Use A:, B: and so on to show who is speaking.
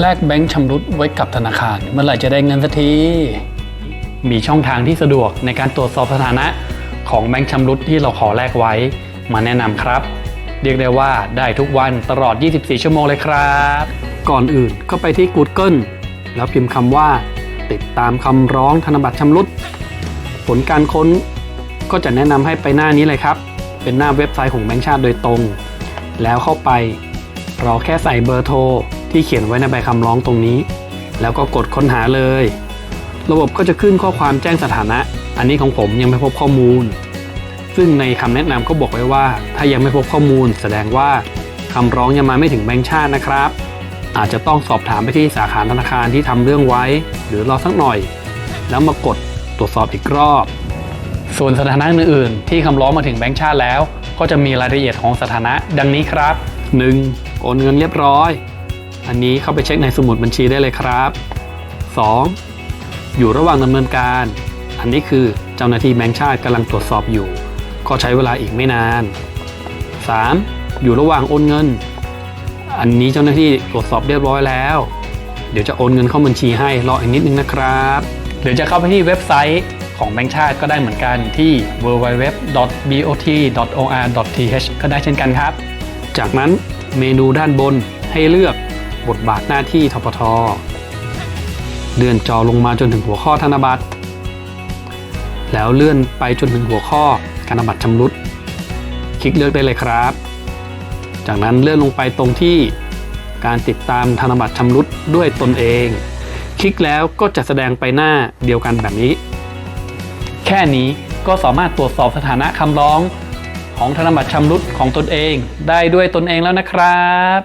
A: แลกแบงค์ชำรุดไว้กับธนาคาร เมื่อไหร่จะได้เงินสักที มีช่องทางที่สะดวกในการตรวจสอบสถานะของแบงค์ชำรุดที่เราขอแลกไว้มาแนะนำครับ เรียกได้ว่าได้ทุกวันตลอด 24 ชั่วโมงเลยครับ ก่อนอื่นก็ไปที่ Google แล้วพิมพ์คำว่า ติดตามคำร้องธนบัตรชำรุด ผลการค้นก็จะแนะนำให้ไปหน้านี้เลยครับ เป็นหน้าเว็บไซต์ของแบงค์ชาติโดยตรง แล้วเข้าไปรอแค่ใส่เบอร์โทร ที่เขียนไว้ในใบคำร้องตรงนี้ แล้วก็กดค้นหาเลย ระบบก็จะขึ้นข้อความแจ้งสถานะ อันนี้ของผมยังไม่พบข้อมูล ซึ่งในคำแนะนำก็บอกไว้ว่า ถ้ายังไม่พบข้อมูล แสดงว่าคำร้องยังมาไม่ถึงแบงค์ชาตินะครับ อาจจะต้องสอบถามไปที่สาขาธนาคารที่ทำเรื่องไว้ หรือรอสักหน่อย แล้วมากดตรวจสอบอีกรอบ ส่วนสถานะอื่นๆ ที่คำร้องมาถึงแบงค์ชาติแล้ว ก็จะมีรายละเอียดของสถานะดังนี้ครับ 1. โอนเงินเรียบร้อย อันนี้เข้าไปเช็คในสมุดบัญชีได้เลยครับ 2. อยู่ระหว่างดำเนินการ อันนี้คือเจ้าหน้าที่แบงค์ชาติกำลังตรวจสอบอยู่ ก็ใช้เวลาอีกไม่นาน 3. อยู่ระหว่างโอนเงิน อันนี้เจ้าหน้าที่ตรวจสอบเรียบร้อยแล้ว เดี๋ยวจะโอนเงินเข้าบัญชีให้รออีกนิดนึงนะครับหรือจะเข้าไปที่เว็บไซต์ของแบงค์ชาติก็ได้เหมือนกันที่ www.bot.or.th ก็ได้เช่นกันครับ จากนั้นเมนูด้านบนให้เลือก บทบาทหน้าที่ทปทเลื่อนจอลงมาจนถึงหัวข้อธนบัตร แล้วเลื่อนไปจนถึงหัวข้อธนบัตรชำรุด คลิกเลือกได้เลยครับ จากนั้นเลื่อนลงไปตรงที่การติดตามธนบัตรชำรุดด้วยตนเอง คลิกแล้วก็จะแสดงไปหน้าเดียวกันแบบนี้ แค่นี้ก็สามารถตรวจสอบสถานะคำร้องของธนบัตรชำรุดของตนเองได้ด้วยตนเองแล้วนะครับ